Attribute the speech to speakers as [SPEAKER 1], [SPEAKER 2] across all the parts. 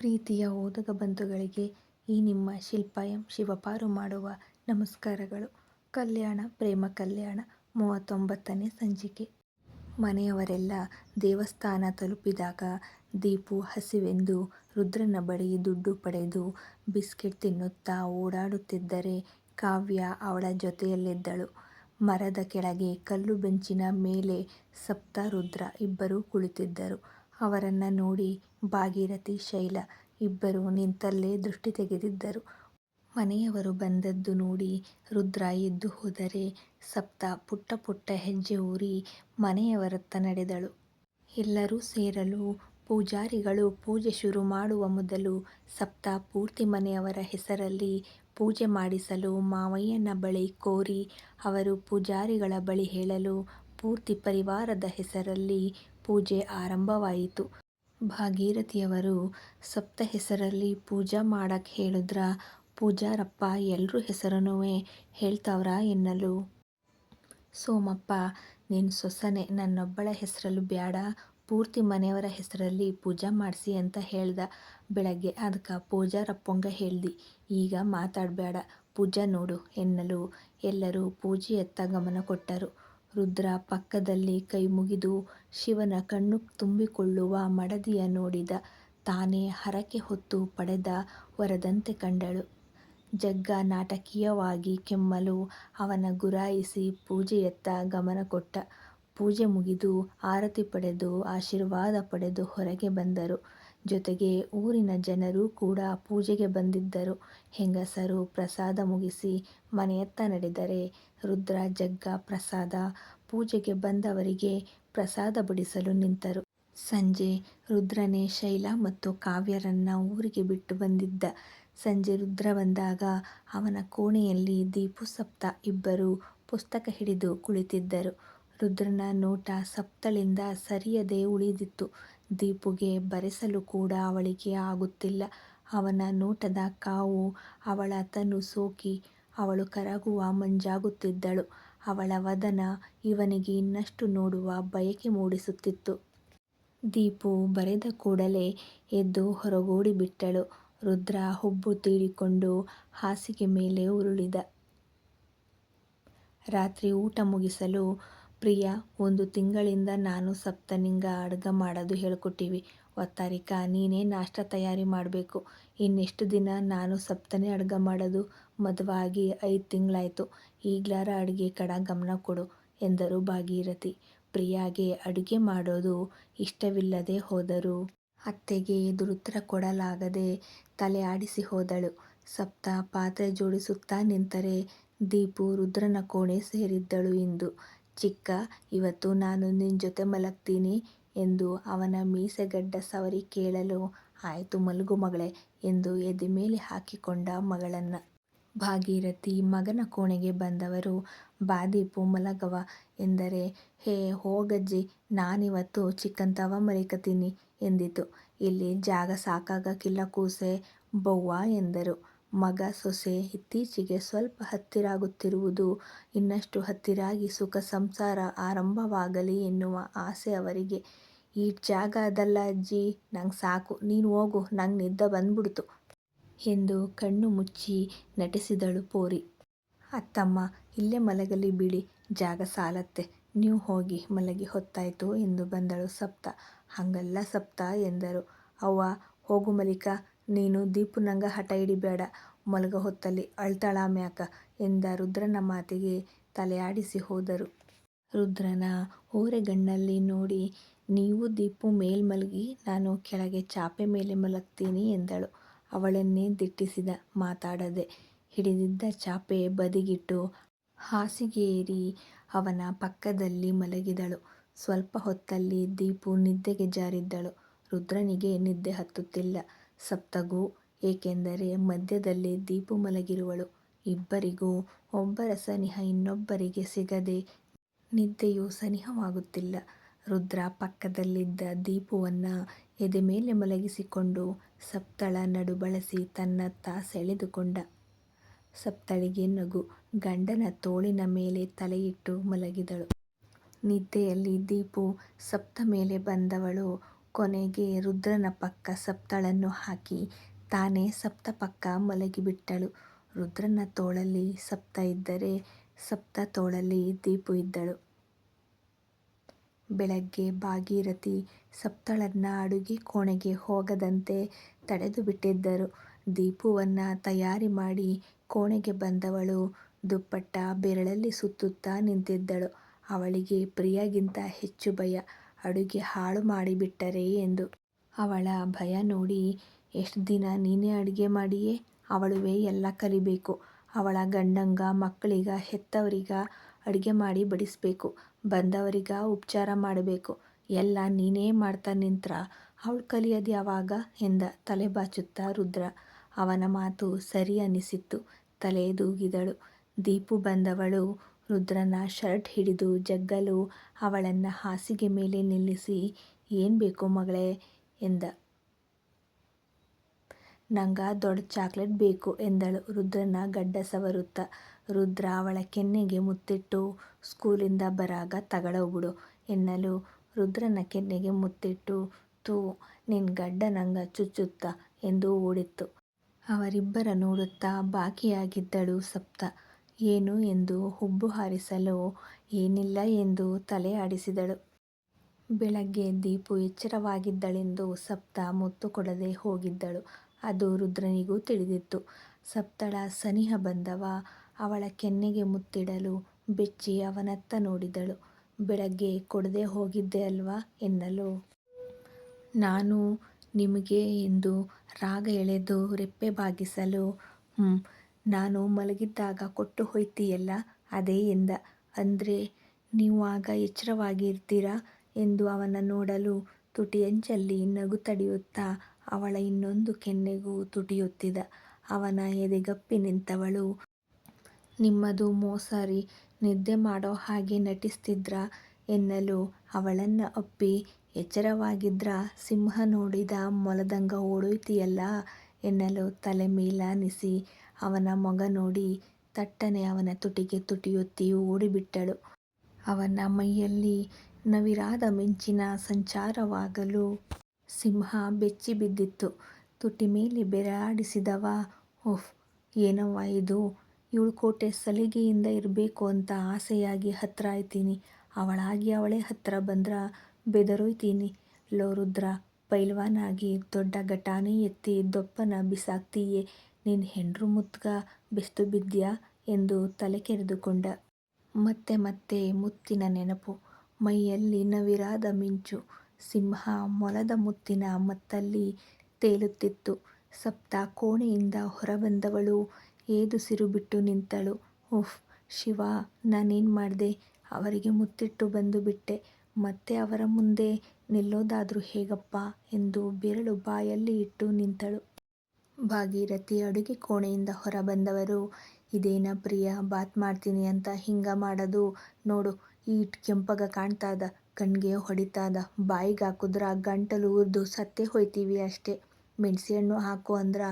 [SPEAKER 1] ಪ್ರೀತಿಯ ಓದುಗ ಬಂಧುಗಳಿಗೆ ಈ ನಿಮ್ಮ ಶಿಲ್ಪ ಎಂ ಶಿವಪಾರು ಮಾಡುವ ನಮಸ್ಕಾರಗಳು. ಕಲ್ಯಾಣ ಪ್ರೇಮ ಕಲ್ಯಾಣ ಮೂವತ್ತೊಂಬತ್ತನೇ ಸಂಚಿಕೆ. ಮನೆಯವರೆಲ್ಲ ದೇವಸ್ಥಾನ ತಲುಪಿದಾಗ ದೀಪು ಹಸಿವೆಂದು ರುದ್ರನ ಬಳಿ ದುಡ್ಡು ಪಡೆದು ಬಿಸ್ಕೆಟ್ ತಿನ್ನುತ್ತಾ ಓಡಾಡುತ್ತಿದ್ದರೆ ಕಾವ್ಯ ಅವಳ ಜೊತೆಯಲ್ಲಿದ್ದಳು. ಮರದ ಕೆಳಗೆ ಕಲ್ಲು ಬೆಂಚಿನ ಮೇಲೆ ಸಪ್ತ, ರುದ್ರ ಇಬ್ಬರೂ ಕುಳಿತಿದ್ದರು. ಅವರನ್ನ ನೋಡಿ ಭಾಗೀರಥಿ, ಶೈಲ ಇಬ್ಬರು ನಿಂತಲ್ಲೇ ದೃಷ್ಟಿ ತೆಗೆದಿದ್ದರು. ಮನೆಯವರು ಬಂದದ್ದು ನೋಡಿ ರುದ್ರ ಎದ್ದು ಹೋದರೆ ಸಪ್ತ ಪುಟ್ಟ ಪುಟ್ಟ ಹೆಜ್ಜೆ ಊರಿ ಮನೆಯವರತ್ತ ನಡೆದಳು. ಎಲ್ಲರೂ ಸೇರಲು ಪೂಜಾರಿಗಳು ಪೂಜೆ ಶುರು ಮಾಡುವ ಮೊದಲು ಸಪ್ತ ಪೂರ್ತಿ ಮನೆಯವರ ಹೆಸರಲ್ಲಿ ಪೂಜೆ ಮಾಡಿಸಲು ಮಾವಯ್ಯನ ಬಳಿ ಕೋರಿ ಅವರು ಪೂಜಾರಿಗಳ ಬಳಿ ಹೇಳಲು ಪೂರ್ತಿ ಪರಿವಾರದ ಹೆಸರಲ್ಲಿ ಪೂಜೆ ಆರಂಭವಾಯಿತು. ಭಾಗೀರಥಿಯವರು ಸಪ್ತ ಹೆಸರಲ್ಲಿ ಪೂಜಾ ಮಾಡಕ್ಕೆ ಹೇಳಿದ್ರ, ಪೂಜಾರಪ್ಪ ಎಲ್ಲರೂ ಹೆಸರನೂ ಹೇಳ್ತಾವ್ರ ಎನ್ನಲು ಸೋಮಪ್ಪ, ನೀನು ಸೊಸನೆ, ನನ್ನೊಬ್ಬಳ ಹೆಸರಲ್ಲೂ ಬ್ಯಾಡ, ಪೂರ್ತಿ ಮನೆಯವರ ಹೆಸರಲ್ಲಿ ಪೂಜಾ ಮಾಡಿಸಿ ಅಂತ ಹೇಳ್ದ ಬೆಳಗ್ಗೆ ಅದ್ಕ ಪೂಜಾರಪ್ಪಂಗ ಹೇಳ್ದಿ, ಈಗ ಮಾತಾಡಬೇಡ ಪೂಜಾ ನೋಡು ಎನ್ನಲು ಎಲ್ಲರೂ ಪೂಜೆಯತ್ತ ಗಮನ ಕೊಟ್ಟರು. ರುದ್ರ ಪಕ್ಕದಲ್ಲಿ ಕೈ ಮುಗಿದು ಶಿವನ ಕಣ್ಣು ತುಂಬಿಕೊಳ್ಳುವ ಮಡದಿಯ ನೋಡಿದ ತಾನೇ ಹರಕೆ ಹೊತ್ತು ಪಡೆದ ವರದಂತೆ ಕಂಡಳು. ಜಗ್ಗ ನಾಟಕೀಯವಾಗಿ ಕೆಮ್ಮಲು ಅವನ ಗುರಾಯಿಸಿ ಪೂಜೆಯತ್ತ ಗಮನ ಕೊಟ್ಟ. ಪೂಜೆ ಮುಗಿದು ಆರತಿ ಪಡೆದು ಆಶೀರ್ವಾದ ಪಡೆದು ಹೊರಗೆ ಬಂದರು. ಜೊತೆಗೆ ಊರಿನ ಜನರು ಕೂಡ ಪೂಜೆಗೆ ಬಂದಿದ್ದರು. ಹೆಂಗಸರು ಪ್ರಸಾದ ಮುಗಿಸಿ ಮನೆಯತ್ತ ನಡೆದರೆ ರುದ್ರ ಜಗ್ಗ ಪ್ರಸಾದ, ಪೂಜೆಗೆ ಬಂದವರಿಗೆ ಪ್ರಸಾದ ಬಡಿಸಲು ನಿಂತರು. ಸಂಜೆ ರುದ್ರನೇ ಶೈಲಾ ಮತ್ತು ಕಾವ್ಯರನ್ನ ಊರಿಗೆ ಬಿಟ್ಟು ಬಂದಿದ್ದ. ಸಂಜೆ ರುದ್ರ ಬಂದಾಗ ಅವನ ಕೋಣೆಯಲ್ಲಿ ದೀಪು ಸಪ್ತ ಇಬ್ಬರೂ ಪುಸ್ತಕ ಹಿಡಿದು ಕುಳಿತಿದ್ದರು. ರುದ್ರನ ನೋಟ ಸಪ್ತಳಿಂದ ಸರಿಯದೆ ಉಳಿದಿತ್ತು. ದೀಪುಗೆ ಬರೆಸಲು ಕೂಡ ಅವಳಿಗೆ ಆಗುತ್ತಿಲ್ಲ. ಅವನ ನೋಟದ ಕಾವು ಅವಳ ತನು ಸೋಕಿ ಅವಳು ಕರಗುವ ಮಂಜಾಗುತ್ತಿದ್ದಳು. ಅವಳ ವದನ ಇವನಿಗೆ ಇನ್ನಷ್ಟು ನೋಡುವ ಬಯಕೆ ಮೂಡಿಸುತ್ತಿತ್ತು. ದೀಪು ಬರೆದ ಕೂಡಲೇ ಎದ್ದು ಹೊರಗೋಡಿಬಿಟ್ಟಳು. ರುದ್ರ ಹುಬ್ಬು ತೀಡಿಕೊಂಡು ಹಾಸಿಗೆ ಮೇಲೆ ಉರುಳಿದ. ರಾತ್ರಿ ಊಟ ಮುಗಿಸಲು ಪ್ರಿಯಾ, ಒಂದು ತಿಂಗಳಿಂದ ನಾನು ಸಪ್ತನಿಂಗ ಮಾಡೋದು ಮಾಡದು ಹೇಳ್ಕೊಟ್ಟಿವಿ ಒತ್ತಾರಿಕ, ನೀನೇ ನಾಷ್ಟ ತಯಾರಿ ಮಾಡಬೇಕು ಇನ್ನೆಷ್ಟು ದಿನ ನಾನು ಸಪ್ತನೇ ಅಡಗ ಮಾಡೋದು ಮದುವಾಗಿ ಐದು ತಿಂಗಳಾಯಿತು ಈಗ್ಲಾರ ಅಡುಗೆ ಅಡಿಗೆ ಕಡ ಗಮನ ಕೊಡು ಎಂದರು ಭಾಗೀರಥಿ. ಪ್ರಿಯಾಗೆ ಅಡುಗೆ ಮಾಡೋದು ಇಷ್ಟವಿಲ್ಲದೆ ಹೋದರು ಅತ್ತೆಗೆ ಎದುರುತ್ತರ ಕೊಡಲಾಗದೆ ತಲೆ ಆಡಿಸಿ ಹೋದಳು. ಸಪ್ತ ಪಾತ್ರೆ ಜೋಡಿಸುತ್ತಾ ನಿಂತರೆ ದೀಪು ರುದ್ರನ ಕೋಣೆ ಸೇರಿದ್ದಳು ಇಂದು. ಚಿಕ್ಕಾ, ಇವತ್ತು ನಾನು ನಿನ್ನ ಜೊತೆ ಮಲಗ್ತೀನಿ ಎಂದು ಅವನ ಮೀಸೆಗಡ್ಡ ಸವರಿ ಕೇಳಲು ಆಯಿತು ಮಲಗು ಮಗಳೇ ಎಂದು ಎದೆ ಮೇಲೆ ಹಾಕಿಕೊಂಡ ಮಗಳನ್ನು ಭಾಗೀರಥಿ ಮಗನ ಕೋಣೆಗೆ ಬಂದವರು ಬಾದೀಪು ಮಲಗವ ಎಂದರೆ, ಹೇ, ಹೋಗಜ್ಜಿ, ನಾನಿವತ್ತು ಚಿಕ್ಕಂತವ ಮರಿಕತೀನಿ ಎಂದಿತು. ಇಲ್ಲಿ ಜಾಗ ಸಾಕಾಗಕ್ಕಿಲ್ಲ ಕೂಸೆ, ಬವ್ವ ಎಂದರು. ಮಗ ಸೊಸೆ ಇತ್ತೀಚೆಗೆ ಸ್ವಲ್ಪ ಹತ್ತಿರಾಗುತ್ತಿರುವುದು ಇನ್ನಷ್ಟು ಹತ್ತಿರಾಗಿ ಸುಖ ಸಂಸಾರ ಆರಂಭವಾಗಲಿ ಎನ್ನುವ ಆಸೆ ಅವರಿಗೆ. ಈ ಜಾಗ ಅದಲ್ಲ ಅಜ್ಜಿ ನಂಗೆ ಸಾಕು ನೀನು ಹೋಗು ನಂಗೆ ನಿದ್ದೆ ಬಂದ್ಬಿಡ್ತು. ಎಂದು ಕಣ್ಣು ಮುಚ್ಚಿ ನಟಿಸಿದಳು ಪೋರಿ. ಅತ್ತಮ್ಮ, ಇಲ್ಲೇ ಮಲಗಲಿ ಬಿಡಿ ಜಾಗ ಸಾಲತ್ತೆ ನೀವು ಹೋಗಿ ಮಲಗಿ ಹೊತ್ತಾಯ್ತು ಎಂದು ಬಂದಳು ಸಪ್ತ. ಹಂಗಲ್ಲ ಸಪ್ತ ಎಂದರು. ಅವ್ವ, ಹೋಗು ಮಲಿಕ ನೀನು ದೀಪು ನಂಗ ಹಠ ಹಿಡಿಬ್ಯಾಡ ಮಲಗ ಹೊತ್ತಲ್ಲಿ ಅಳ್ತಾಳಾಮ್ಯಾಕ ಎಂದ ರುದ್ರನ ಮಾತಿಗೆ ತಲೆಯಾಡಿಸಿ ಹೋದರು. ರುದ್ರನ ಓರೆಗಣ್ಣಲ್ಲಿ ನೋಡಿ, ನೀವು ದೀಪು ಮೇಲ್ ಮಲಗಿ, ನಾನು ಕೆಳಗೆ ಚಾಪೆ ಮೇಲೆ ಮಲಗ್ತೀನಿ ಎಂದಳು. ಅವಳನ್ನೇ ದಿಟ್ಟಿಸಿದ ಮಾತಾಡದೆ. ಹಿಡಿದಿದ್ದ ಚಾಪೆ ಬದಿಗಿಟ್ಟು ಹಾಸಿಗೆ ಏರಿ ಅವನ ಪಕ್ಕದಲ್ಲಿ ಮಲಗಿದಳು. ಸ್ವಲ್ಪ ಹೊತ್ತಲ್ಲಿ ದೀಪು ನಿದ್ದೆಗೆ ಜಾರಿದ್ದಳು. ರುದ್ರನಿಗೆ ನಿದ್ದೆ ಹತ್ತುತ್ತಿಲ್ಲ. ಸಪ್ತಗೂ. ಏಕೆಂದರೆ ಮಧ್ಯದಲ್ಲಿ ದೀಪು ಮಲಗಿರುವಳು. ಇಬ್ಬರಿಗೂ ಒಬ್ಬರ ಸನಿಹ ಇನ್ನೊಬ್ಬರಿಗೆ ಸಿಗದೆ ನಿದ್ದೆಯು ಸನಿಹವಾಗುತ್ತಿಲ್ಲ. ರುದ್ರ ಪಕ್ಕದಲ್ಲಿದ್ದ ದೀಪುವನ್ನು ಎದೆ ಮೇಲೆ ಮಲಗಿಸಿಕೊಂಡು ಸಪ್ತಳ ನಡು ಬಳಸಿ ತನ್ನತ್ತ ಸೆಳೆದುಕೊಂಡ. ಸಪ್ತಳಿಗೆ ನಗು. ಗಂಡನ ತೋಳಿನ ಮೇಲೆ ತಲೆಯಿಟ್ಟು ಮಲಗಿದಳು. ನಿದ್ದೆಯಲ್ಲಿ ದೀಪು ಸಪ್ತ ಮೇಲೆ ಬಂದವಳು ಕೊನೆಗೆ ರುದ್ರನ ಪಕ್ಕ ಸಪ್ತಳನ್ನು ಹಾಕಿ ತಾನೇ ಸಪ್ತ ಪಕ್ಕ ಮಲಗಿಬಿಟ್ಟಳು. ರುದ್ರನ ತೋಳಲ್ಲಿ ಸಪ್ತ ಇದ್ದರೆ ಸಪ್ತ ತೋಳಲ್ಲಿ ದೀಪು ಇದ್ದಳು. ಬೆಳಗ್ಗೆ ಭಾಗೀರಥಿ ಸಪ್ತಳನ್ನ ಅಡುಗೆ ಕೋಣೆಗೆ ಹೋಗದಂತೆ ತಡೆದುಬಿಟ್ಟಿದ್ದರು. ದೀಪುವನ್ನ ತಯಾರಿ ಮಾಡಿ ಕೋಣೆಗೆ ಬಂದವಳು ದುಪ್ಪಟ್ಟ ಬೆರಳಲ್ಲಿ ಸುತ್ತುತ್ತಾ ನಿಂತಿದ್ದಳು. ಅವಳಿಗೆ ಪ್ರಿಯಾಗಿಂತ ಹೆಚ್ಚು ಭಯ ಅಡುಗೆ ಹಾಳು ಮಾಡಿಬಿಟ್ಟರೆ ಎಂದು. ಅವಳ ಭಯ ನೋಡಿ, ಎಷ್ಟು ದಿನ ನೀನೇ ಅಡುಗೆ ಮಾಡಿಯೇ? ಅವಳುವೇ ಎಲ್ಲ ಕಲಿಬೇಕು. ಅವಳ ಗಂಡಂಗ ಮಕ್ಕಳಿಗ ಹೆತ್ತವರಿಗ ಅಡುಗೆ ಮಾಡಿ ಬಡಿಸಬೇಕು. ಬಂದವರಿಗ ಉಪಚಾರ ಮಾಡಬೇಕು. ಎಲ್ಲ ನೀನೇ ಮಾಡ್ತಾ ನಿಂತ್ರ. ಅವಳು ಕಲಿಯೋದು ಯಾವಾಗ? ಎಂದ ತಲೆ ತಲೆಬಾಚುತ್ತಾ ರುದ್ರ. ಅವನ ಮಾತು ಸರಿ ಅನ್ನಿಸಿತ್ತು ತಲೆ ದೂಗಿದಳು. ದೀಪು ಬಂದವಳು ರುದ್ರನ ಶರ್ಟ್ ಹಿಡಿದು ಜಗ್ಗಲು ಅವಳನ್ನ ಹಾಸಿಗೆ ಮೇಲೆ ನಿಲ್ಲಿಸಿ, ಏನು ಬೇಕು ಮಗಳೇ ಎಂದ. ನಂಗ ದೊಡ್ಡ ಚಾಕ್ಲೇಟ್ ಬೇಕು ಎಂದಳು ರುದ್ರನ ಗಡ್ಡ ಸವರುತ್ತ ರುದ್ರ ಅವಳ ಕೆನ್ನೆಗೆ ಮುತ್ತಿಟ್ಟು, ಸ್ಕೂಲಿಂದ ಬರಾಗ ತಗಳೋಗ್ಬಿಡು ಎನ್ನಲು ರುದ್ರನ ಕೆನ್ನೆಗೆ ಮುತ್ತಿಟ್ಟು, ತೂ, ನಿನ್ ಗಡ್ಡ ನಂಗ ಚುಚ್ಚುತ್ತ ಎಂದು ಓಡಿತ್ತು ಅವರಿಬ್ಬರ ನೋಡುತ್ತಾ ಬಾಕಿಯಾಗಿದ್ದಳು ಸಪ್ತ. ಏನು ಎಂದು ಹುಬ್ಬು ಹಾರಿಸಲು ಏನಿಲ್ಲ ಎಂದು ತಲೆ ಆಡಿಸಿದಳು. ಬೆಳಗ್ಗೆ ದೀಪು ಎಚ್ಚರವಾಗಿದ್ದಳೆಂದು ಸಪ್ತ ಮುತ್ತು ಕೊಡದೆ ಹೋಗಿದ್ದಳು. ಅದು ರುದ್ರನಿಗೂ ತಿಳಿದಿತ್ತು. ಸಪ್ತಳ ಸನಿಹ ಬಂದವ ಅವಳ ಕೆನ್ನೆಗೆ ಮುತ್ತಿಡಲು ಬೆಚ್ಚಿ ಅವನತ್ತ ನೋಡಿದಳು. ಬೆಳಗ್ಗೆ ಕೊಡದೆ ಹೋಗಿದ್ದೆ ಅಲ್ವಾ ಎನ್ನಲು ನಾನು ನಿಮಗೆ ಎಂದು ರಾಗ ಎಳೆದು ರೆಪ್ಪೆ ಬಾಗಿಸಲು, ಹ್ಮ್ ನಾನು ಮಲಗಿದ್ದಾಗ ಕೊಟ್ಟು ಹೋಯ್ತೀಯಲ್ಲ? ಅದೇ ಎಂದ. ಅಂದ್ರೆ, ನೀವು ಆಗ ಎಚ್ಚರವಾಗಿರ್ತೀರಾ? ಎಂದು ಅವನ ನೋಡಲು ತುಟಿಯಂಚಲ್ಲಿ ನಗು ತಡೆಯುತ್ತಾ ಅವಳ ಇನ್ನೊಂದು ಕೆನ್ನೆಗೂ ತುಟಿಯುತ್ತಿದ್ದ ಅವನ ಎದೆಗಪ್ಪಿ ನಿಂತವಳು. ನಿಮ್ಮದು ಮೋಸಾರಿ, ನಿದ್ದೆ ಮಾಡೋ ಹಾಗೆ ನಟಿಸ್ತಿದ್ರ? ಎನ್ನಲು ಅವಳನ್ನ ಅಪ್ಪಿ ಎಚ್ಚರವಾಗಿದ್ರ? ಸಿಂಹ ನೋಡಿದ ಮೊಲದಂಗ ಓಡೋಯ್ತಿಯಲ್ಲ? ಎನ್ನಲು ತಲೆ ಮೇಲಾನಿಸಿ ಅವನ ಮಗ ನೋಡಿ ತಟ್ಟನೆ ಅವನ ತುಟಿಗೆ ತುಟಿಯೊತ್ತಿ ಓಡಿಬಿಟ್ಟಳು. ಅವನ ಮೈಯಲ್ಲಿ ನವಿರಾದ ಮಿಂಚಿನ ಸಂಚಾರವಾಗಲು ಸಿಂಹ ಬೆಚ್ಚಿ ಬಿದ್ದಿತ್ತು. ತುಟಿ ಮೇಲೆ ಬೆರಳಾಡಿಸಿದವ ಓಹ್, ಏನವ್ವ ಇದು ಇವಳು ಕೋಟೆ ಸಲಿಗೆಯಿಂದ ಇರಬೇಕು ಅಂತ ಆಸೆಯಾಗಿ ಹತ್ರ ಆಯ್ತೀನಿ ಅವಳಾಗಿ ಅವಳೇ ಹತ್ರ ಬಂದ್ರ ಬೆದರೋಯ್ತೀನಿ ಲೋ ರುದ್ರ ಪೈಲ್ವಾನಾಗಿ ದೊಡ್ಡ ಘಟಾನೆ ಎತ್ತಿ ದೊಪ್ಪನ ಬಿಸಾಕ್ತಿಯೆ ನಿನ್ ಹೆಂಡ್ರು ಮುತ್ಗ ಬೆಸ್ತುಬಿದ್ಯಾ ಎಂದು ತಲೆ ಕೆರೆದುಕೊಂಡ. ಮತ್ತೆ ಮತ್ತೆ ಮುತ್ತಿನ ನೆನಪು. ಮೈಯಲ್ಲಿ ನವಿರಾದ ಮಿಂಚು. ಸಿಂಹ ಮೊಲದ ಮುತ್ತಿನ ಮತ್ತಲ್ಲಿ ತೇಲುತ್ತಿತ್ತು. ಸಪ್ತ ಕೋಣೆಯಿಂದ ಹೊರಬಂದವಳು ಏದುಸಿರು ಬಿಟ್ಟು ನಿಂತಳು. ಉಫ್, ಶಿವ, ನಾನೇನು ಮಾಡಿದೆ ಅವರಿಗೆ ಮುತ್ತಿಟ್ಟು ಬಂದುಬಿಟ್ಟೆ ಮತ್ತೆ ಅವರ ಮುಂದೆ ನಿಲ್ಲೋದಾದ್ರೂ ಹೇಗಪ್ಪ ಎಂದು ಬೆರಳು ಬಾಯಲ್ಲಿ ಇಟ್ಟು ನಿಂತಳು. ಭಾಗೀರಥಿ ಅಡುಗೆ ಕೋಣೆಯಿಂದ ಹೊರಬಂದವರು. ಇದೇನ ಪ್ರಿಯಾ, ಬಾತ್ ಮಾಡ್ತೀನಿ ಅಂತ ಹಿಂಗ ಮಾಡೋದು? ನೋಡು ಈಟ್ ಕೆಂಪಗ ಕಾಣ್ತದ, ಕಣ್ಗೆ ಬಾಯಿಗೆ ಬಾಯಿಗಾಕುದ್ರ ಗಂಟಲು ಉರ್ದು ಸತ್ತೇ ಹೋಯ್ತೀವಿ ಅಷ್ಟೇ. ಮೆಣ್ಸಿಹಣ್ಣು ಹಾಕು ಅಂದ್ರೆ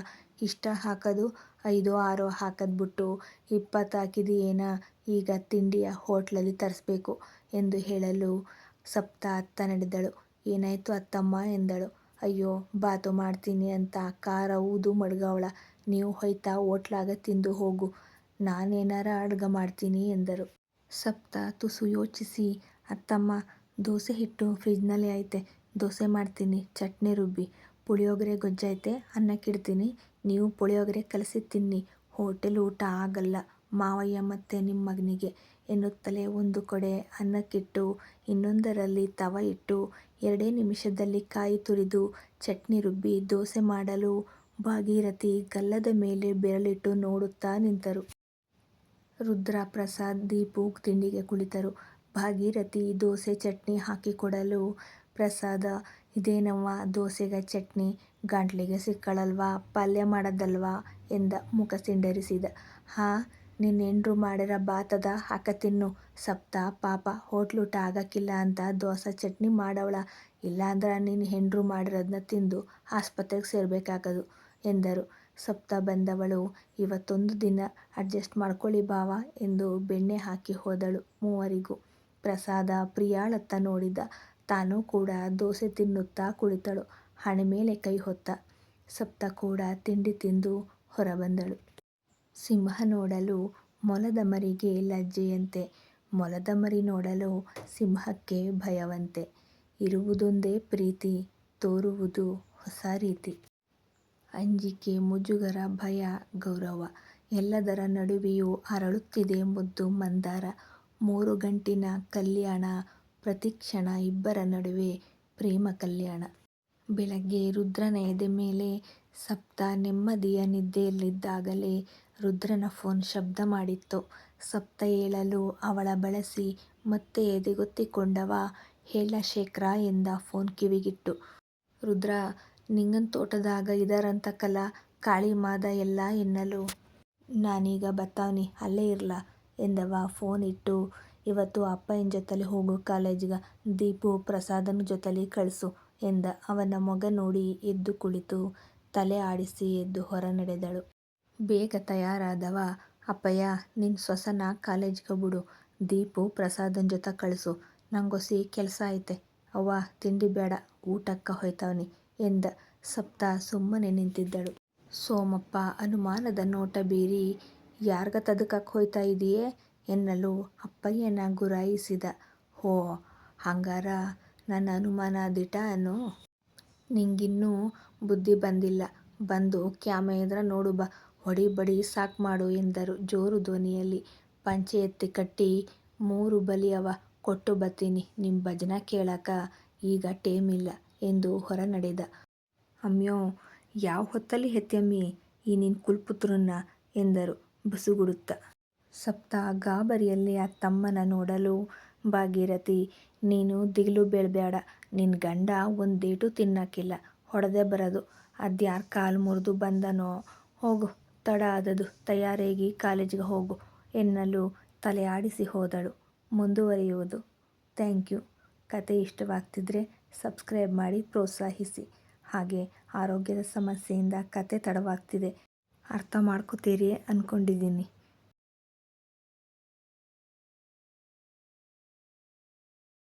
[SPEAKER 1] ಇಷ್ಟ ಹಾಕೋದು, ಐದು, ಆರು ಹಾಕೋದು ಬಿಟ್ಟು ಇಪ್ಪತ್ತು ಏನ? ಈಗ ತಿಂಡಿಯ ಹೋಟ್ಲಲ್ಲಿ ತರಿಸ್ಬೇಕು ಎಂದು ಹೇಳಲು ಸಪ್ತ ಅತ್ತ ನಡೆದಳು. ಏನಾಯಿತು ಅತ್ತಮ್ಮ? ಎಂದಳು. ಅಯ್ಯೋ, ಬಾತು ಮಾಡ್ತೀನಿ ಅಂತ ಖಾರ ಊದು ಮಡ್ಗವ್ಳ. ನೀವು ಹೊಯ್ತಾ ಓಟ್ಲಾಗ ತಿಂದು ಹೋಗು. ನಾನೇನರ ಅಡುಗೆ ಮಾಡ್ತೀನಿ ಎಂದರು. ಸಪ್ತ ತುಸು ಯೋಚಿಸಿ, ಅತ್ತಮ್ಮ, ದೋಸೆ ಹಿಟ್ಟು ಫ್ರಿಜ್ನಲ್ಲಿ ಐತೆ. ದೋಸೆ ಮಾಡ್ತೀನಿ, ಚಟ್ನಿ ರುಬ್ಬಿ. ಪುಳಿಯೋಗರೆ ಗೊಜ್ಜೈತೆ ಅನ್ನಕ್ಕಿಡ್ತೀನಿ. ನೀವು ಪುಳಿಯೋಗರೆ ಕಲಸಿ ತಿನ್ನಿ. ಹೋಟೆಲ್ ಊಟ ಆಗಲ್ಲ. ಮಾವಯ್ಯ ಮತ್ತೆ ನಿಮ್ಮ ಮಗ್ನಿಗೆ ಎನ್ನುತ್ತಲೇ ಒಂದು ಕಡೆ ಅನ್ನಕ್ಕಿಟ್ಟು, ಇನ್ನೊಂದರಲ್ಲಿ ತವ ಇಟ್ಟು, ಎರಡೇ ನಿಮಿಷದಲ್ಲಿ ಕಾಯಿ ತುರಿದು ಚಟ್ನಿ ರುಬ್ಬಿ ದೋಸೆ ಮಾಡಲು ಭಾಗೀರಥಿ ಗಲ್ಲದ ಮೇಲೆ ಬೆರಳಿಟ್ಟು ನೋಡುತ್ತಾ ನಿಂತರು. ರುದ್ರ ಪ್ರಸಾದ್ ದೀಪು ತಿಂಡಿಗೆ ಕುಳಿತರು. ಭಾಗೀರಥಿ ದೋಸೆ ಚಟ್ನಿ ಹಾಕಿಕೊಡಲು ಪ್ರಸಾದ, ಇದೇನವ್ವ ದೋಸೆಗ ಚಟ್ನಿ ಗಂಟ್ಲಿಗೆ ಸಿಕ್ಕಳಲ್ವಾ ಪಲ್ಯ ಮಾಡದಲ್ವಾ ಎಂದ ಮುಖ ಸಿಂಡರಿಸಿದ. ಹಾಂ ನಿನ್ ಹೆಂಡರು ಮಾಡಿರ ಬಾತದ ಹಾಕ ತಿನ್ನು, ಸಪ್ತ, ಪಾಪ ಹೋಟ್ಲೂಟ ಆಗಕ್ಕಿಲ್ಲ ಅಂತ ದೋಸೆ ಚಟ್ನಿ ಮಾಡವಳ ಇಲ್ಲಾಂದ್ರೆ ನಿನ್ ಹೆಂಡ್ರು ಮಾಡಿರೋದನ್ನ ತಿಂದು ಆಸ್ಪತ್ರೆಗೆ ಸೇರ್ಬೇಕಾಗದು ಎಂದರು. ಸಪ್ತ ಬಂದವಳು, ಇವತ್ತೊಂದು ದಿನ ಅಡ್ಜಸ್ಟ್ ಮಾಡ್ಕೊಳ್ಳಿ ಬಾವ ಎಂದು ಬೆಣ್ಣೆ ಹಾಕಿ ಹೋದಳು ಮೂವರಿಗೂ. ಪ್ರಸಾದ ಪ್ರಿಯಾಳತ್ತ ನೋಡಿದ. ತಾನು ಕೂಡ ದೋಸೆ ತಿನ್ನುತ್ತಾ ಕುಳಿತಳು ಹಣೆ ಮೇಲೆ ಕೈ ಹೊತ್ತ ಸಪ್ತ ಕೂಡ ತಿಂಡಿ ತಿಂದು ಹೊರಬಂದಳು ಸಿಂಹ ನೋಡಲು ಮೊಲದ ಮರಿಗೆ ಲಜ್ಜೆಯಂತೆ. ಮೊಲದ ಮರಿ ನೋಡಲು ಸಿಂಹಕ್ಕೆ ಭಯವಂತೆ. ಇರುವುದೊಂದೇ ಪ್ರೀತಿ, ತೋರುವುದು ಹೊಸ ರೀತಿ. ಅಂಜಿಕೆ, ಮುಜುಗರ, ಭಯ, ಗೌರವ ಎಲ್ಲದರ ನಡುವೆಯೂ ಅರಳುತ್ತಿದೆ ಮುದ್ದು ಮಂದಾರ. ಮೂರು ಗಂಟಿನ ಕಲ್ಯಾಣ, ಪ್ರತಿಕ್ಷಣ ಇಬ್ಬರ ನಡುವೆ ಪ್ರೇಮ ಕಲ್ಯಾಣ. ಬೆಳಗ್ಗೆ ರುದ್ರನ ಎದೆ ಮೇಲೆ ಸಪ್ತ ನೆಮ್ಮದಿಯ ನಿದ್ದೆಯಲ್ಲಿದ್ದಾಗಲೇ ರುದ್ರನ ಫೋನ್ ಶಬ್ದ ಮಾಡಿತ್ತು. ಸಪ್ತ ಏಳಲು ಅವಳ ಬಳಸಿ ಮತ್ತೆ ಎದೆಗೊತ್ತಿಕೊಂಡವ ಹೇಳ ಶೇಖರ ಎಂದ ಫೋನ್ ಕಿವಿಗಿಟ್ಟು. ರುದ್ರ, ನಿಂಗನ್ ತೋಟದಾಗ ಇದಾರಂತಕಲ ಕಾಳಿ ಮಾದ ಎಲ್ಲ ಎನ್ನಲು. ನಾನೀಗ ಬತ್ತಾವ್ನಿ, ಅಲ್ಲೇ ಇರ್ಲ ಎಂದವ ಫೋನ್ ಇಟ್ಟು. ಇವತ್ತು ಅಪ್ಪಯ್ಯನ್ ಜೊತೆಲಿ ಹೋಗು ಕಾಲೇಜ್ಗೆ, ದೀಪು ಪ್ರಸಾದನ ಜೊತೆಲಿ ಕಳಿಸು ಎಂದ. ಅವನ ಮೊಗ ನೋಡಿ ಎದ್ದು ಕುಳಿತು, ತಲೆ ಆಡಿಸಿ ಎದ್ದು ಹೊರ ನಡೆದಳು ಬೇಗ ತಯಾರಾದವ. ಅಪ್ಪಯ್ಯ ನಿನ್ನ ಸೊಸನ ಕಾಲೇಜ್ಗೆ ಬಿಡು. ದೀಪು ಪ್ರಸಾದನ ಜೊತೆ ಕಳಿಸು. ನಂಗೊಸಿ ಕೆಲಸ ಐತೆ. ಅವ್ವ, ತಿಂಡಿ ಬೇಡ. ಊಟಕ್ಕೆ ಹೋಯ್ತವನಿ ಎಂದ. ಸಪ್ತ ಸುಮ್ಮನೆ ನಿಂತಿದ್ದಳು. ಸೋಮಪ್ಪ, ಅನುಮಾನದ ನೋಟ ಬೀರಿ, ಯಾರ್ಗ ತದಕಕ್ಕೆ ಹೋಯ್ತಾ ಇದೆಯೇ ಎನ್ನಲು ಅಪ್ಪಯ್ಯನ ಗುರಾಯಿಸಿದ. ಹೋ, ಹಂಗಾರ ನನ್ನ ಅನುಮಾನ ದಿಟ ಅನು ನಿಂಗಿನ್ನೂ ಬುದ್ಧಿ ಬಂದಿಲ್ಲ. ಬಂದು ಕ್ಯಾಮೆ ಇದ್ರ ನೋಡು ಬಾ. ಹೊಡಿ ಬಡಿ ಸಾಕ್ ಮಾಡು ಎಂದರು. ಜೋರು ಧ್ವನಿಯಲ್ಲಿ ಪಂಚೆ ಎತ್ತಿ ಕಟ್ಟಿ, ಮೂರು ಬಲಿ ಅವ, ಕೊಟ್ಟು ಬತ್ತೀನಿ ನಿಮ್ಮ ಭಜನ ಕೇಳಾಕ ಈಗ ಟೇಮ್ ಇಲ್ಲ ಎಂದು ಹೊರ ನಡೆದ. ಅಮ್ಯೋ, ಯಾವ ಹೊತ್ತಲ್ಲಿ ಹೆತ್ಯಮ್ಮಿ, ಈ ನಿನ್ ಕುಲ್ಪುತ್ರನ್ನ ಎಂದರು ಬಸುಗುಡುತ್ತ. ಸಪ್ತ, ಗಾಬರಿಯಲ್ಲಿ ಆ ತಮ್ಮನ ನೋಡಲು ಭಾಗೀರಥಿ, ನೀನು ದಿಗಿಲು ಬೀಳ್ಬ್ಯಾಡ ನಿನ್ ಗಂಡ ಒಂದೇಟು ತಿನ್ನಕ್ಕಿಲ್ಲ ಹೊಡೆದೇ ಬರದು, ಅದ್ಯಾರು ಕಾಲು ಮುರಿದು ಬಂದನೋ, ಹೋಗು. ತಡ ಆದದು ತಯಾರೇಗಿ ಕಾಲೇಜಿಗೆ ಹೋಗು ಎನ್ನಲು ತಲೆ ಆಡಿಸಿ ಹೋದಳು. ಮುಂದುವರಿಯುವುದು. Thank you. ಕತೆ ಇಷ್ಟವಾಗ್ತಿದ್ರೆ ಸಬ್ಸ್ಕ್ರೈಬ್ ಮಾಡಿ ಪ್ರೋತ್ಸಾಹಿಸಿ. ಹಾಗೆ ಆರೋಗ್ಯದ ಸಮಸ್ಯೆಯಿಂದ ಕತೆ ತಡವಾಗ್ತಿದೆ. ಅರ್ಥ ಮಾಡ್ಕೋತೀರಿ ಅಂದ್ಕೊಂಡಿದ್ದೀನಿ